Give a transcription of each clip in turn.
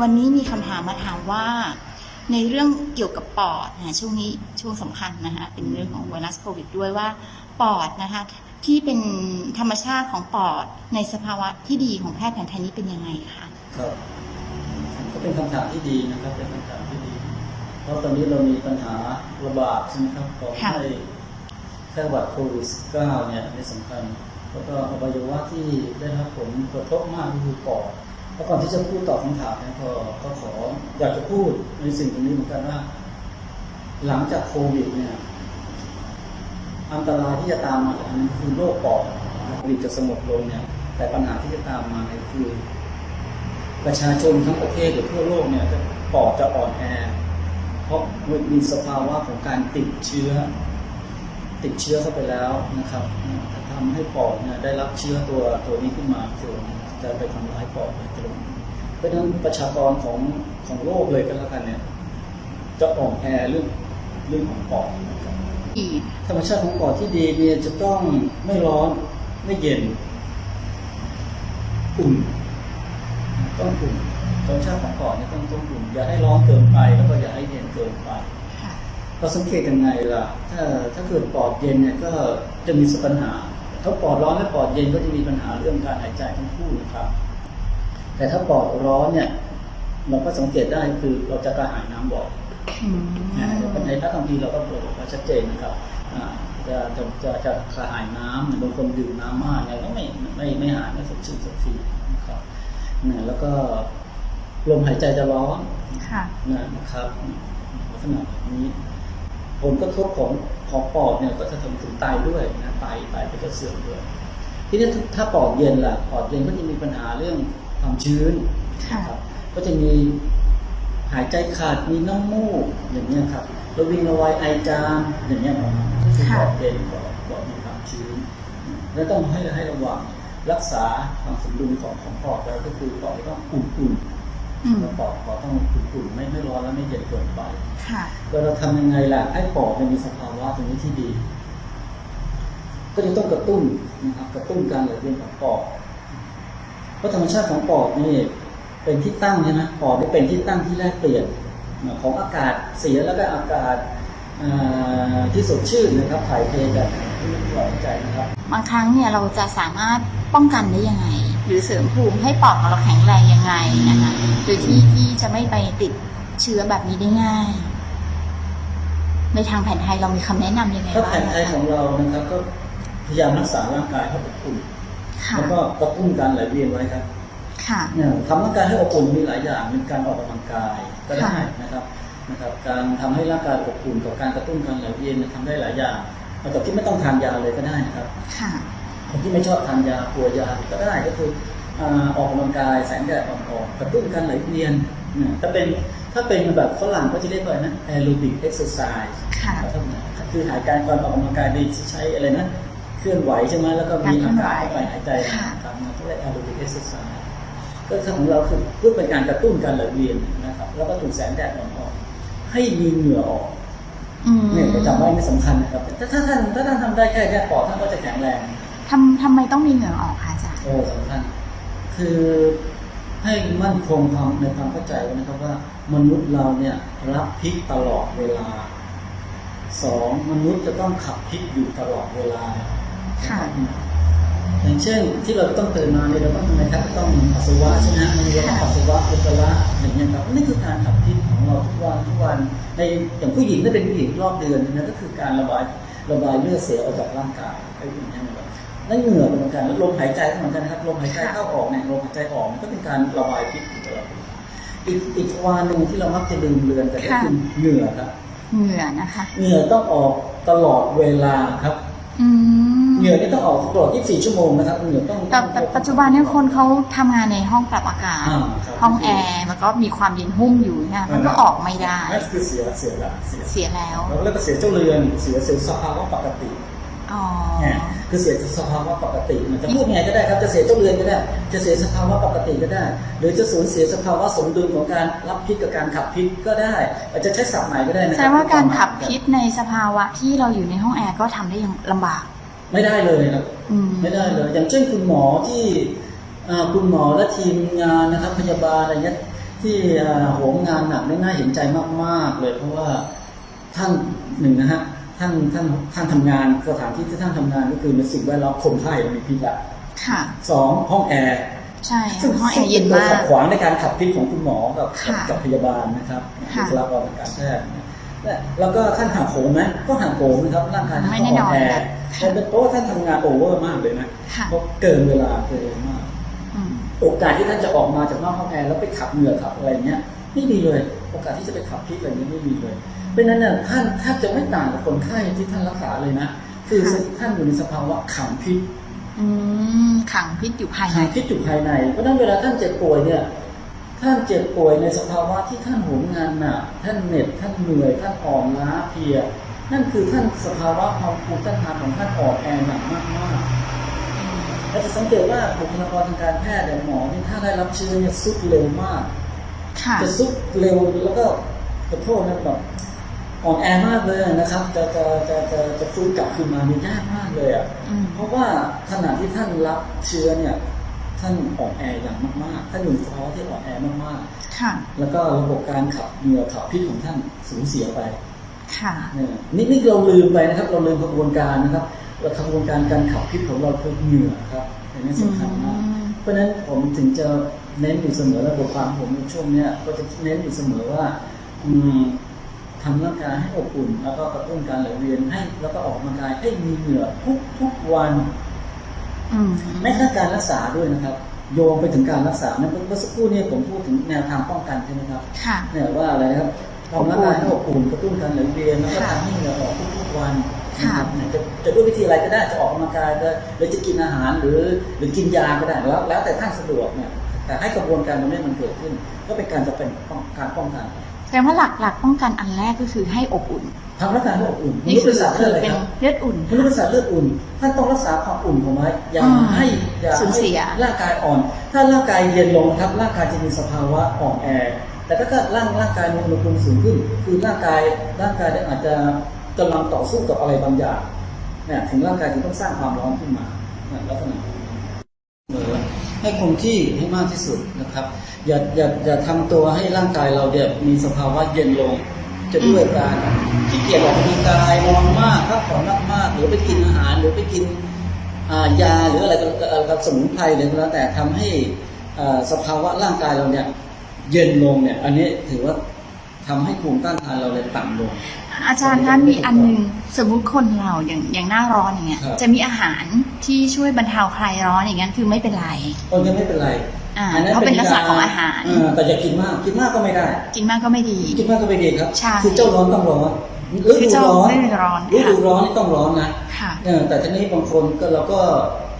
วันนี้มีคำถามมาถามว่า ในเรื่องเกี่ยวกับปอดนะช่วงนี้ช่วงสำคัญนะคะเป็นเรื่องของไวรัสโควิดด้วยว่าปอดนะคะที่เป็นธรรมชาติของปอดในสภาวะที่ดีของแพทย์แผนไทยนี้เป็นยังไงคะครับก็เป็นคำถามที่ดีนะครับเป็นคำถามที่ดี เพราะตอนนี้เรามีปัญหาระบาดใช่ไหมครับของไข้ไข้หวัดโควิด -19 เนี่ยนี่สำคัญ แล้วก็อวัยวะที่ได้รับผลกระทบมากก็คือปอด แล้วก่อนที่จะพูดตอบคำถามนี่ยก็ก็ขออยากจะพูดในสิ่งตรงนี้เหมือนกันว่า หลังจากโควิดเนี่ยอันตรายที่จะตามมาจากอันนี้คือโรคปอดโควิดจะสงบลงเนี่ย แต่ปัญหาที่จะตามมาเนี่ยคือ ประชาชนทั้งประเทศหรือทั่วโลกเนี่ยจะปอดจะอ่อนแอ เพราะมันมีสภาวะของการติดเชื้อ ติดเชื้อเข้าไปแล้วนะครับทำให้ปอดเนี่ยได้รับเชื้อตัวตัวนี้ขึ้นมาคือ จะไปทำร้ายปอดโดยตรงเพราะฉะนั้นประชากรของของโลกเลยก็แล้วกันเนี่ยจะอ่อนแอเรื่องเรื่องของปอดนะครับอีกธรรมชาติของปอดที่ดีเนี่ยจะต้องไม่ร้อนไม่เย็นอุ่นต้องอุ่นธรรมชาติของปอดเนี่ยต้องต้องอุ่นอย่าให้ร้อนเกินไปแล้วก็อย่าให้เย็นเกินไปค่ะเราสังเกตยังไงล่ะ ถ้าถ้าเกิดปอดเย็นเนี่ยก็จะมีปัญหา ถ้าปอดร้อนและปอดเย็นก็จะมีปัญหาเรื่องการหายใจทั้งคู่นะครับ แต่ถ้าปอดร้อนเนี่ย เราก็สังเกตได้คือเราจะกระหายน้ำบ่อยอืมนะในพระคัมภีร์เราก็บอกว่าชัดเจนนะครับอ่าจะจะจะจะกระหายน้ำบางคนดื่มน้ำมากเนี่ยก็ไม่ไม่ไม่หายไม่สดชื่นสักทีนะครับนะแล้วก็ลมหายใจจะร้อนค่ะนะนะครับลักษณะแบบนี้ ผลกระทบของของปอดเนี่ยก็จะทำถึงไตด้วยนะไตไตก็จะเสื่อมด้วยทีนี้ถ้าปอดเย็นล่ะปอดเย็นก็จะมีปัญหาเรื่องความชื้นค่ะนะครับก็จะมีหายใจขาดมีน้ำมูกอย่างเงี้ยครับระวิงระวายไอจามอย่างเงี้ยครับก็คือปอดเย็นปอดปอดมีความชื้น แล้วต้องให้ให้ระวังรักษาความสมดุลของของปอดแล้วก็คือปอดต้องอุ่นอืมๆแล้วปอดปอดต้องอุ่นๆไม่ไม่ร้อนแล้วไม่เย็นเกินไปค่ะ แล้วเราทำยังไงล่ะ ให้ปอดมันมีสภาวะตรงนี้ที่ดี ก็จะต้องกระตุ้นนะครับกระตุ้นการไหลเวียนของปอดเพราะธรรมชาติของปอดนี่เป็นที่ตั้งใช่ไหมปอดนี่เป็นที่ตั้งที่แลกเปลี่ยนของอากาศเสียแล้วก็อากาศอ่าที่สดชื่นนะครับถ่ายเทกันที่ไม่ปลอดใจนะครับบางครั้งเนี่ยเราจะสามารถป้องกันได้ยังไง หรือเสริมภูมิให้ปอดของเราแข็งแรงยังไงนะคะโดยที่ที่จะไม่ไปติดเชื้อแบบนี้ได้ง่าย ในทางแผนไทยเรามีคำแนะนำยังไงถ้าบ้าแผงนไทยของเรานะครับก็พยายามรักษาร่างกายให้อบอุ่นค่ะแล้วก็กระตุ้นการไหลเวียนไว้ครับค่ะ เนี่ยทำร่างกายให้อบอุ่นมีหลายอย่างเป็นการออกกำลังกายก็ได้ค่ะ นะครับนะครับ การทำให้ร่างกายอบอุ่นกับการกระตุ้นการไหลเวียนเนี่ยทำได้หลายอย่างเอาแบบที่ไม่ต้องทานยาเลยก็ได้นะครับ ค่ะ คนที่ไม่ชอบทานยากลัวยาก็ได้ก็คืออ่าออกกำลังกายแสงแดดอ่อนๆกระตุ้นการไหลเวียนเนี่ยถ้าเป็น ถ้าเป็นแบบฝรั่งก็จะเรียกว่าอะไรนะแอโรบิกเอ็กซ์ไซส์ค่ะคือหายการการออกกำลังกายโดยที่ใช้อะไรนะ เคลื่อนไหวใช่ไหมแล้วก็มีอากาศเข้าไปหายใจค่ะนะครับมันก็เรียกแอโรบิกเอ็กซ์ไซส์ก็คือของเราคือเพื่อเป็นการกระตุ้นการไหลเวียนนะครับ แล้วก็ถูกแสงแดดอ่อนๆให้มีเหงื่อออกอืมเนี่ยจำไว้ไม่สำคัญนะครับถ้าถ้าท่านถ้าท่านทำได้แค่แค่ปอดท่านก็จะแข็งแรงทำทำไมต้องมีเหงื่อออกคะอาจารย์โอ้สำคัญ คือ ให้มั่นคงความในความเข้าใจไว้นะครับว่า มนุษย์เราเนี่ยรับพิษตลอดเวลาสองมนุษย์จะต้องขับพิษอยู่ตลอดเวลาค่ะอย่างเช่นที่เราต้องตื่นมาเนี่ยเราต้องทำไมครับต้องปัสสาวะใช่ไหมมันเราต้องปัสสาวะอุจจาระอย่างเงี้ยครับนี่คือการขับพิษของเราทุกวันทุกวันในอย่างผู้หญิงถ้าเป็นผู้หญิงรอบเดือนนะก็คือการระบายระบายเลือดเสียออกจากร่างกายไอ้อย่างเงี้ยนะครับ นั่นเหงื่อเป็นเหมือนกันแล้วลมหายใจก็เหมือนกันนะครับลมหายใจเข้าออกเนี่ยลมหายใจออกมันก็เป็นการระบายพิษอยู่ตลอดเวลาอีกอีกทวารหนึ่งที่เรามักจะลืมเลือนแต่ก็คือเหงื่อครับเหงื่อนะคะเหงื่อต้องออกตลอดเวลาครับอืมเหงื่อนี่ต้องออกตลอด 24 ชั่วโมงนะครับเหงื่อต้องแต่แต่ปัจจุบันเนี่ยคนเขาทำงานในห้องปรับอากาศอ่าครับห้องแอร์แล้วก็มีความเย็นหุ้มอยู่เนี่ยมันก็ออกไม่ได้นั่นคือเสียเสียละเสียเสียแล้วแล้ว แล้วก็เสียเจ้าเรือนเสียเสียสภาวะปกติอ๋อเนี่ย คือเสียสภาวะปกติมันจะพูดไงก็ได้ครับจะเสียเจ้าเรือนก็ได้ จะเสียสภาวะปกติก็ได้ หรือจะสูญเสียสภาวะสมดุลของการรับพิษกับการขับพิษก็ได้อาจจะใช้ศัพท์ใหม่ก็ได้นะแสคดรับงว่าการขับพิษในสภาวะที่เราอยู่ในห้องแอร์ก็ทำได้ยังลำบาก ไม่ได้เลยนะอืมไม่ได้เลย อย่างเช่นคุณหมอที่อ่าคุณหมอและทีมงานนะครับพยาบาลอะไรเงี้ยที่เอ่อโหมงานหนักนี่น่าเห็นใจมากๆเลย เพราะว่าท่านหนึ่งนะฮะ ท่านท่านท่านทำงานสถานที่ที่ท่านทำงานก็คือในสิ่งแวดล้อมคนไข้มีพิษละค่ะสองห้องแอร์ใช่ซึ่งห้องแอร์เย็นซึ่งป็มาตัวขักดขวางในการขับพิษของคุณหมอกับค่ะกับพยาบาลนะครับค่ะบุคลากรทางการแพทย์นะและแล้วก็ท่านหักโหมไหมก็หักโหมนะครับร่างกายท่านไม่ก็แน่อ่นออนนแอค่ะแต่เป็นเพราะว่าท่านทำงานโอเวอร์มากเลยนะค่ะเพราะเกินเวลาเกินมากอืมโอกาสที่ท่านจะออกมาจากนอกห้องแอร์แล้วไปขับเหงื่อขับอะไรเงี้ยไม่มีเลย โอกาสที่จะไปขับพิษอะไรเงี้ยไม่มีเลย เพราะฉะนั้นเนี่ยท่านแทบจะไม่ต่างกับคนไข้ที่ท่านรักษาเลยนะ คือท่านอยู่ในสภาวะขังพิษอืมขังพิษอยู่ภายในขังพิษอยู่ภายใน เพราะฉะนั้นเวลาท่านเจ็บป่วยเนี่ย ท่านเจ็บป่วยในสภาวะที่ท่านโหมงานหนักท่านเหน็ดท่านเหนื่อยท่านอ่อนล้าเพลีย นั่นคือท่านสภาวะความภูมิต้านทานของท่านอ่อนแอหนักมากๆและจะสังเกตว่าบุคลากรทางการแพทย์เนี่ยหมอที่ถ้าได้รับเชื้อเนี่ยสุดเร็วมากค่ะ จะสุดเร็วแล้วก็ขอโทษนะแบบอ่อนแอมากเลยนะครับ จะจะจะจะจะฟื้นกลับคืนมาเนี่ยยากมากเลยอะอืมเพราะว่าขณะที่ท่านรับเชื้อเนี่ย ท่านอ่อนแออย่างมากๆท่านอยู่ในภาวะที่อ่อนแอมากค่ะๆแล้วก็ระบบการขับเหงื่อขับพิษของท่านสูญเสียไปค่ะเนี่ยนี่นี่เราลืมไปนะครับ เราลืมกระบวนการนะครับแล้วกระบวนการการขับพิษของเราคือเหงื่อครับอันนี้สำคัญมากอืม เพราะฉะนั้นผมถึงจะเน้นอยู่เสมอและบทความผมในช่วงเนี้ยก็จะเน้นอยู่เสมอว่า อืมทำร่างกายให้อบอุ่น แล้วก็กระตุ้นการไหลเวียนให้ แล้วก็ออกกำลังกายให้มีเหงื่อทุกทุกวันอืมแม้กระทั่งการรักษาด้วยนะครับ โยงไปถึงการรักษานะเมื่อสักครู่เนี่ยผมพูดถึงแนวทางป้องกันใช่ไหมครับค่ะเนี่ยว่าอะไรนะครับทำร่างกายให้อบอุ่นกระตุ้นการไหลเวียนแล้วก็ค่ะทำให้เหงื่อออกทุกๆวัน นะค่ะครับเนี่ยจะจะด้วยวิธีอะไรก็ได้จะออกกำลังกายก็หรือจะกินอาหารหรือหรือกินยาก็ได้แล้วแล้วแต่ท่านสะดวกเนี่ยแต่ให้กระบวนการตรงนี้มันเกิดขึ้น ก็เป็นการจะเป็นป้องการป้องกันแสดงว่าหลักหลักป้องกันอันแรกก็คือให้อบอุ่นทำร่างกายให้อบอุ่นนี่มนุษย์คืเป็นอสัตว์คืเลือดออะไรเป็นครับเลือดอุ่นมนุษย์เป็นสัตว์เลือดอุ่นท่านต้องรักษาความอุ่นของไว้อย่าอืมให้อย่าสูญเสียให้ร่างกายอ่อน ถ้าร่างกายเย็นลงครับร่างกายจะมีสภาวะอ่อนแอแต่ถ้าเกิดร่างร่างกายมีอุณหภูมิสูงขึ้น คือร่างกายร่างกายเนี่ยอาจจะ กำลังต่อสู้กับอะไรบางอย่างเนี่ยถึงร่างกายถึงต้องสร้างความร้อนขึ้นมาเนี่ยลักษณะเสมอให้คงที่ให้มากที่สุดนะครับ อย่าอย่าอย่าทำตัวให้ร่างกายเราเนี่ยมีสภาวะเย็นลง จะด้วยการขี้เกียจออกกำลังกายนอนมากพักผ่อนมากๆหรือไปกินอาหารหรือไปกินยาหรืออะไรกับสมุนไพรเลยก็แล้วแต่ทำให้สภาวะร่างกายเราเนี่ยเย็นลงเนี่ยอันนี้ถือว่าทำให้ภูมิต้านทานเราเลยต่ำลง อาจารย์คะมีอันหนึงสมมุติคนเราอย่างอย่างหน้าร้อนอย่างเงี้ยครับ จะมีอาหารที่ช่วยบรรเทาคลายร้อนอย่างเงี้ยคือไม่เป็นไรคนจะไม่เป็นไรอ่าอัเพราะเป็นลักษณะของอาหารแต่อย่ากินมากกินมากก็ไม่ได้ กินมากก็ไม่ดี กินมากก็ไม่ดีครับใช่ คือเจ้าร้อนต้องร้อนฤคือดูเจ้าร้อนฤดูร้อนฤดูค่ะร้อนนี่ต้องร้อนนะค่ะ เออแต่ทีนี้บางคนก็เราก็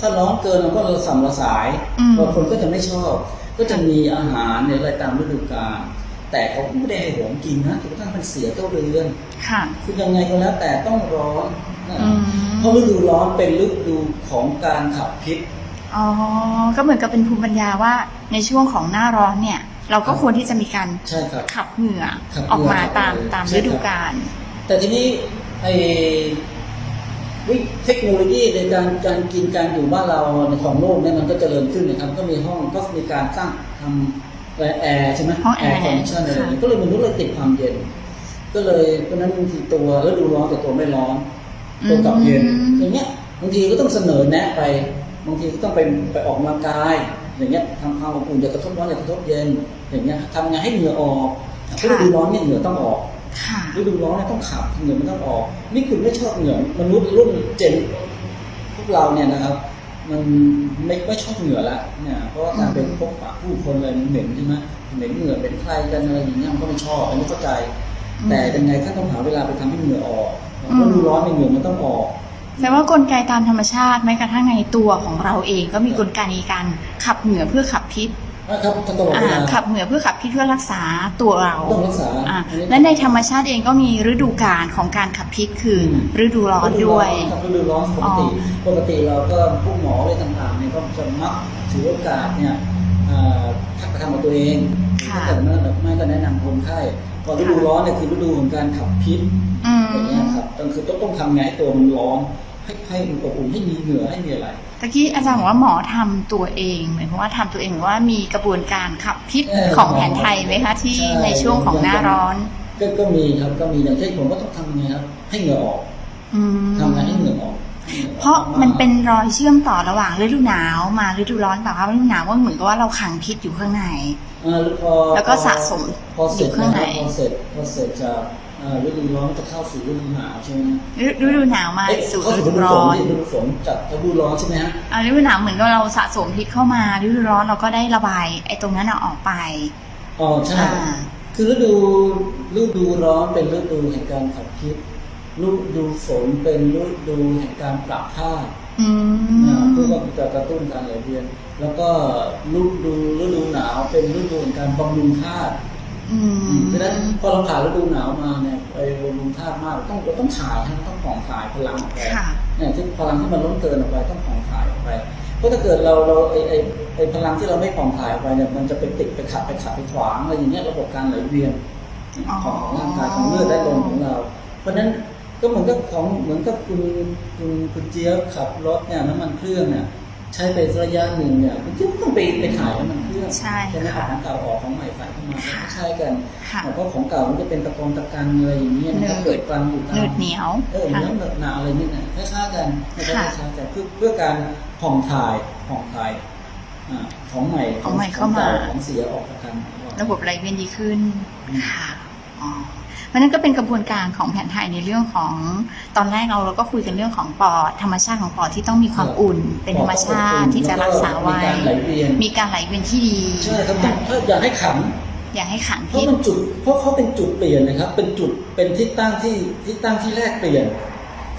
ถ้าร้อนเกินเราก็ระสัมระสายอืม บางคนก็จะไม่ชอบ ก็จะมีอาหารในอะไรตามฤดูกาล แต่เขาไม่ได้ให้ผมกินนะจนกระทั่งมันเสียเจ้าเรือนค่ะคือยังไงก็แล้วแต่ต้องร้อนนะอืมเพราะฤดูร้อนเป็นฤดูของการขับพิษอ๋อ ก็เหมือนกับเป็นภูมิปัญญาว่าในช่วงของหน้าร้อนเนี่ย เราก็ควรที่จะมีการใช่ครับขับเหงื่อขับเหงื่อออกมาตามขับเหงื่อตามใช่ฤครับดูกาลแต่ทีนี้ไอ้วิเทคโนโลยีในการการกินการอยู่บ้านเราในของโลกเนี่ยมันก็เจริญขึ้นนะครับ ก็มีห้องก็มีการตั้งทำ แอร์ใช่ไหมห้องแอร์คอนดิชันอะไรอย่างเงี้ยค่ะก็เลยมนุษย์เลยติดความเย็น ก็เลยเพราะฉะนั้นบางทีตัวแล้วดูร้อนแต่ตัวไม่ร้อนตัวกลับเย็นอืมอย่างเงี้ยบางทีก็ต้องเสนอแนะไปบางทีก็ต้องไปไปออกกำลังกาย อย่างเงี้ยทำความอบอุ่นอย่ากระทบร้อนอย่ากระทบเย็น อย่างเงี้ยทำไงให้เหงื่อออกเพราะฤดูร้อนเนี่ยเหงื่อต้องออกค่ะฤดูร้อนเนี่ยต้องขับเหงื่อมันต้องออก นี่คุณไม่ชอบเหงื่อมนุษย์รุ่นเจนพวกเราเนี่ยนะครับ มันไม่ไม่ชอบเหงื่อละเนี่ยเพราะว่าการเป็นพบปะผู้คนอะไรมันเหม็นใช่ไหมเหม็นเหงื่อเป็นใครกันอะไรอย่างเงี้ยมันก็ไม่ชอบมันไม่เข้าใจ แต่ยังไงถ้าต้องหาเวลาไปทำให้เหงื่อออกอืมฤดูร้อนในเหงื่อมันต้องออกแปลว่ากลไกตามธรรมชาติแม้กระทั่งในตัวของเราเองก็มีกลไกในการขับเหงื่อเพื่อขับพิษ ครับท่านตลอดเวอ่าลาขับเหงื่อเพื่อขับพิษเพื่อรักษาตัวเราต้องรักษาอ่าอันนี้และในธรรมชาติเองก็มีฤดูกาลของการขับพิษคืออมฤดูร้อนด้วยครับฤดูร้อนปกติปกติเราก็พวกหมออะไรต่างๆเนี่ยก็จะมักถือโอกาสเนี่ยอ่าทักกระทำกับตัวเองค่ะถ้าเกิดไม่ไม่ก็แนะนำคนไข้พอฤดูร้อนเนี่ยคือฤดูของการขับพิษอืมอย่างเงี้ยครับต้องคือต้องต้องทำไงให้ตัวมันร้อน ใให้ให้อบอุ่นให้มีเหงื่อให้มีอะไรตะกี้อาจารย์บอกว่าหมอทำตัวเองหมายความว่าทำตัวเองหรือว่ามีกระบวนการขับพิษเออของแผนไทยไหมคะที่ใช่ในช่วงของหน้าร้อน ก็ก็มีครับก็มีอย่างเช่นผมก็ต้องทำไงครับให้เหงื่อออกอืมทำไงให้เหงื่อออกให้หงื่อออกเพราะมันเป็นรอยเชื่อมต่อระหว่างฤดูหนาวมาฤดูร้อนแบบว่าฤดูหนาวก็เหมือนกับว่าเราขังพิษอยู่ข้างในอ่าแล้วพอแล้วก็สะสมพอเสร็จอยู่ข้างในนะครับพอเสร็จพอเสร็จจากอ่า ฤดูร้อนจะเข้าสู่ฤดูหนาวใช่ไหมฤฤดูหนาวมาเอ๊ะสู่เข้าฤสู่ฤดูดูฝร้อนนฤดูฝนจากฤดูร้อนใช่ไหมฮะอ่าฤดูหนาวเหมือนกับเราสะสมพิษเข้ามาฤดูร้อนเราก็ได้ระบายไอ้ตรงนั้นเอาออกไปอ๋อใช่อ่าคือฤดูฤดูร้อนเป็นฤดูแห่งการขับพิษฤดูฝนเป็นฤดูแห่งการปรับธาตุอืนะมเพื่อว่าจะกระตุ้นการไหลเวียนแล้วก็ฤดูฤดูหนาวเป็นฤดูแห่งการบำรุงธาตุ อืมเพราะฉะนั้นพอเราผ่านฤดูหนาวมาเนี่ยไปบำรุงธาตุมากต้องเราต้องถ่ายฮะต้องผ่องถ่ายพลังออกไปค่ะเนี่ยที่พลังที่มันล้นเกินออกไปต้องผ่องถ่ายออกไปเพราะถ้าเกิดเราเราไอไอไอพลังที่เราไม่ผ่องถ่ายออกไปเนี่ยมันจะไปติดไปขัดไปขัดไปขวางอะไรอย่างเงี้ยระบบการไหลเวียนอ๋อของของร่างกายของเลือดและลมของเรา เพราะฉะนั้นก็เหมือนกับของเหมือนกับคุณคุณคุณเจี๊ยบขับรถเนี่ยน้ำมันเครื่องเนี่ย ใช้ไประยะหนึ่งเนี่ยคุณเจี๊ยบก็ต้องไปไปถ่ายน้ำมันเครื่องใช่ไหมค่ะเอาของเก่าออกของใหม่ใส่เข้ามาค่ะใช่กันค่ะเพราะของเก่ามันจะเป็นตะกอนตะกันอะไรอย่างเงี้ยนะครับหนืดเกิดกลันอยู่ตามหนืดเหนียวเออค่ะเนื้อเหนอะหนาอะไรนี่นะคล้ายๆกันนะครับค่ะคล้ายๆกันเพื่อเพื่อการผ่องถ่ายผ่องถ่ายอ่าของใหม่ของใหม่เข้ามาก่ของเสียออกจากกันระบบไหลเวียนดีขึ้นอืมค่ะอ๋อ เพราะฉะนั้นก็เป็นกระบวนการของแผนไทยในเรื่องของตอนแรกเราเราก็คุยกันเรื่องของปอดธรรมชาติของปอดที่ต้องมีความอุ่น เป็นธรรมชาติที่จะรักษาไว้ มีการไหลเวียนมีการไหลเวียนที่ดีใช่ครับถ้าอยากให้ขังอย่าให้ขังเพราะพิษมันจุดเพราะเขาเป็นจุดเปลี่ยนนะครับ เป็นจุดเป็นที่ตั้งที่ที่ตั้งที่แรกเปลี่ยน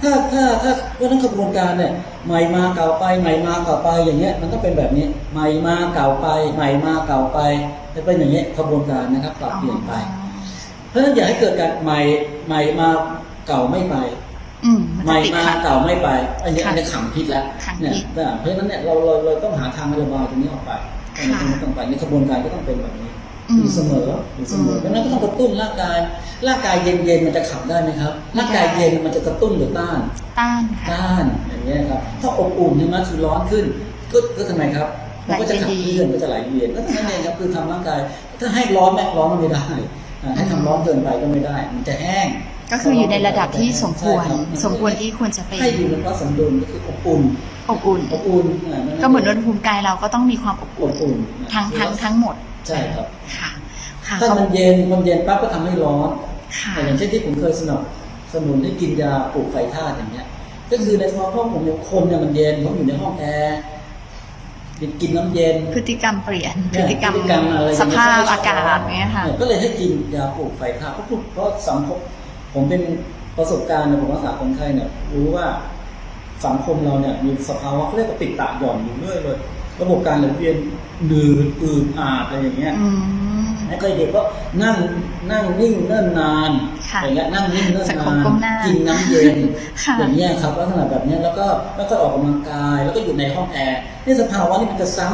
ถ้าถ้าถ้าเพราะฉะนั้นกระบวนการเนี่ยใหม่มาเก่าไปใหม่มาเก่าไปอย่างเงี้ยมันต้องเป็นแบบนี้ใหม่มาเก่าไปใหม่มาเก่าไปจะเป็นอย่างเงี้ยกระบวนการนะครับปรับเปลี่ยนไป เพราะฉะนั้นอย่าให้เกิดการใหม่ใหม่มาเก่าไม่ไปอืมมันใหม่จะติดมาขัด เก่าไม่ไปอันนี้ค่ะอันนี้ขังพิษแล้วขังเนี่ยพิษนะเพราะฉะนั้นเนี่ยเราเราเราต้องหาทางระบายตรงนี้ออกไปค่ะ ตรงนี้ต้องไปในกระบวนการก็ต้องเป็นแบบนี้ อืม อยู่เสมออยู่เสมออืมดังนั้นก็ต้องกระตุ้นร่างกาย ร่างกายเย็นๆมันจะขับได้ไหมครับ ร่างกายเย็นมันจะกระตุ้นหรือต้าน ต้านค่ะ ต้านอย่างเงี้ยครับ ถ้าอบอุ่นใช่ไหมคือร้อนขึ้น ก็ก็ทำไมครับ มันก็จะขับเคลื่อนก็จะไหลเวียนก็เท่านั้นเองครับคือทำร่างกาย ถ้าให้ร้อนแม่ร้อนมันไม่ได้อ่า ให้ทำร้อนเกินไปก็ไม่ได้ มันจะแห้ง ก็คืออยู่ในระดับที่สมควรใช่บสมควรที่ควรจะเป็นให้อยู่ในภาวะสมดุลก็คืออบอุ่นอบอุ่นอบอุ่นอ่าก็เหมือนอุณหภูมิกายเราก็ต้องมีความอบออุ่นบอุ่นทั้งทั้งทั้งหมด ใช่ครับค่ะค่ะถ้าเขามันเย็นมันเย็นปั๊บก็ทำให้ร้อนค่ะแต่อย่างเช่นที่ผมเคยสนับสนุนให้กินยาปลูกไฟธาตุอย่างเงี้ย ก็คือในสภาวะห้องผมเนี่ยคนเนี่ยมันเย็นผมอยู่ในห้องแอร์ กินน้ำเย็น พฤติกรรมเปลี่ยนพเนี่ยฤติกรรมอะไรอย่สงเงี้ยภาพอากาศเนี้ยค่ะ ก็เลยให้กินยาปลูกไฟธาตุเพราะพูดเพราะสังคมผมเป็นประสบการณ์เนี่ยผมรักษาคนไข้เนี่ย รู้ว่าสังคมเราเนี่ยมีสภาวะเขาเรียกว่าติดตะหย่อนอยู่เรื่อยเลย ระบบการไหลเวียนหนืดอืดอาดอะไรอย่างเงี้ย อืมให้เคยเด็กก็นั่งนั่งนิ่งเนิ่นนานค่ะอย่างเงี้ยนั่งนิ่งเนิ่นสังคนามนก้มหน้ากิกินน้ำเย็นค่ะอย่างเงี้ยครับลักษณะแบบเนี้ยแล้วก็แล้วก็ออกกำลังกายแล้วก็อยู่ในห้องแอร์นี่สภาวะนี่มันจะซ้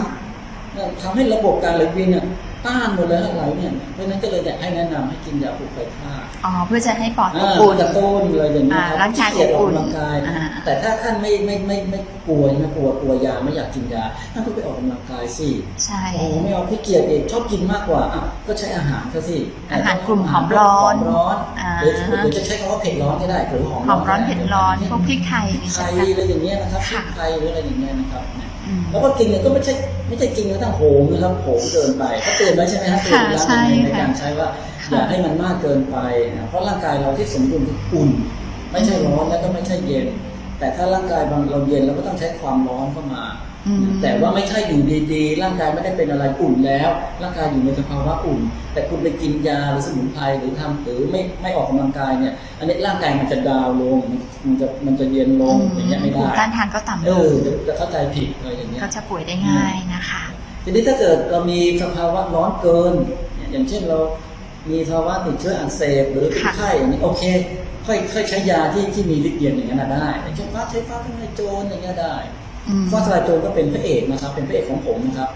ำทำให้ระบบการไหลเวียนเนี่ย ต้านหมดเลยอะไรเนี่ย เพราะฉะนั้นก็เลยอยากให้แนะนำให้กินยาปลุกไฟธาตุอ๋อเพื่อจะให้ปอดอบอ่าอุ่น กระตุ้นอะไรอย่างเงี้ยอ่าร่างกายขี้เกีจอบอุ่นกกำลังกายอ่า แต่ถ้าท่านไม่ไม่ไม่ไม่กลัวไม่กลัวกลัวยาไม่อยากกินยาท่านก็ไปออกกำลังกายสิ ใช่ โอ้ไม่เอาขี้เกียจเองชอบกินมากกว่าอะก็ใช้อาหารซะสิอาหารกลุ่มหอมร้อนหอมร้อนอ่า หรือหรือจะใช้คำว่าเผ็ดร้อนก็ได้หรือหอมหอมร้อนเผ็ดร้อนก็ไพวกพริกไทยพรินี่กไทใช่ยไหม อะไรอย่างเงี้ยนะครับพริค่ะกไทยหรืออะไรอย่างเงี้ยนะครับเนี่ยอืม แล้วก็กินเนี่ยก็ไม่ใช่ไม่ใช่กินแล้วทั้งโหมนะครับโหมเกินไปก็เตือนไว้ใช่ไหมฮะเตือนค่ะแล้วใช่ในในค่ะการใช้ว่าค่ะอย่าให้มันมากเกินไปนะเพราะร่างกายเราที่สมดุลคืออุ่น ไม่ใช่ร้อนแล้วก็ไม่ใช่เย็น แต่ถ้าร่างกายบางเราเย็นเราก็ต้องใช้ความร้อนเข้ามาอืม แต่ว่าไม่ใช่อยู่ดีๆ ร่างกายไม่ได้เป็นอะไรอุ่นแล้ว ร่างกายอยู่ในสภาวะอุ่น แต่คุณไปกินยาหรือสมุนไพรหรือทำหรือไม่ไม่ออกกำลังกายเนี่ย อันนี้ร่างกายมันจะดาวน์ลง มันจะมันจะเย็นลงอย่างเงี้ยไม่ภูได้มิต้านทานก็ต่ำเอลองจะจะเข้าใจผิดอะไรอย่างเงี้ยก็จะป่วยได้ง่ายนะคะ ทีนี้ถ้าเกิดเรามีสภาวะร้อนเกินเนี่ยอย่างเช่นเรามีภาวะติดเชื้ออักเสบหรือเป็นค่ะไข้อย่างนี้โอเค ค่อยค่อยใช้ยาที่ที่มีฤทธิ์เย็นอย่างนั้นนะได้อย่างเช่นฟ้าใช้ฟ้าทลายโจรอย่างเงี้ยได้อืม ฟ้าทลายโจรก็เป็นพระเอกนะครับ เป็นพระเอกของผมนะครับ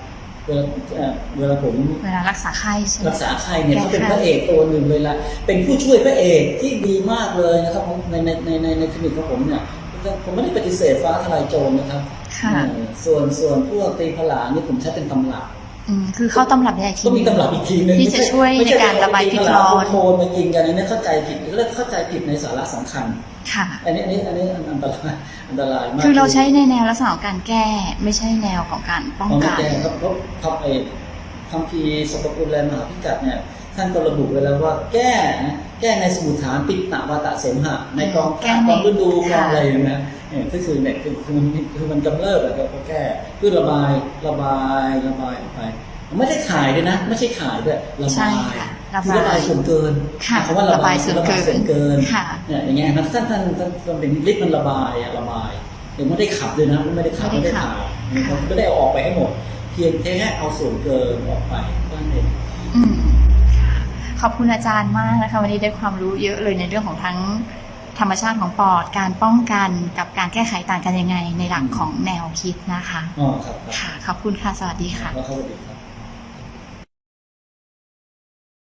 เวลาเอ่อเวลาผมเวลารักษาไข้ใช่ไหมรักษาใครเนี่ยแก้เขาเป็นไข้พระเอกตัวหนึ่งเลยละเป็นผู้ช่วยพระเอกที่ดีมากเลยนะครับผมในในในในในคลินิกของผมเนี่ยผมไม่ได้ปฏิเสธฟ้าทลายโจรนะครับค่ะเออส่วนส่วนพวกตีผลานี่ผมใช้เป็นตำรับอืม คือเข้าตำรับใหญ่ทีก็มีตำรับอีกทีนึงที่จะช่วยในการระบายพิษร้อนโทนมายิงกันอันนี้เข้าใจผิดเริ่มเข้าใจผิดในสาระสำคัญค่ะอันนี้อันนี้อันนี้อันตรายอันตรายมากคือเราใช้ในแนวลักษณะของการแก้ไม่ใช่แนวของการป้องของกันแก้ครับเพราะคำเอกคำพีร์สปกุลแลมหาพิกัดเนี่ยท่านก็ระบุไว้แล้วว่าแก้นะ แก้ในสมุทฐานปิดตวาตะเสมหะ ในกองแก้กในองฤดูกองค่ะอะไรอย่างเงี้ยเนี่ยก็คือเนี่ยคือคือมันคือมันกำเริบอะครับก็แก้เพื่อระบายระบายระบายออกไป ไม่ได้ขายด้วยนะ ไม่ใช่ขายด้วยระใช่บายค่ะคือระบายส่วนเกินค่ะคำว่าระบายระบายส่วนระบายเกินส่วนเกินค่ะเนี่ยอย่างเงี้ยนะท่านท่านท่านท่านเป็นฤทธิ์มันระบายอะระบายเดี๋ยวไม่ได้ขับด้วยนะไม่ได้ขับไม่ไม่ได้ได้ขับถ่ายค่ะไม่ได้เอาออกไปให้หมด เพียงแค่เอาส่วนเกินออกไปก็นั่นเองอืมค่ะ ขอบคุณอาจารย์มากนะคะ วันนี้ได้ความรู้เยอะเลยในเรื่องของทั้งธรรมชาติของปอด การป้องกันกับการแก้ไขต่างกันยังไงในหลักของแนวคิดนะคะอ๋อครับครับค่ะ ขอบคุณค่ะ สวัสดีค่ะ แล้วเขาสวัสดีครับ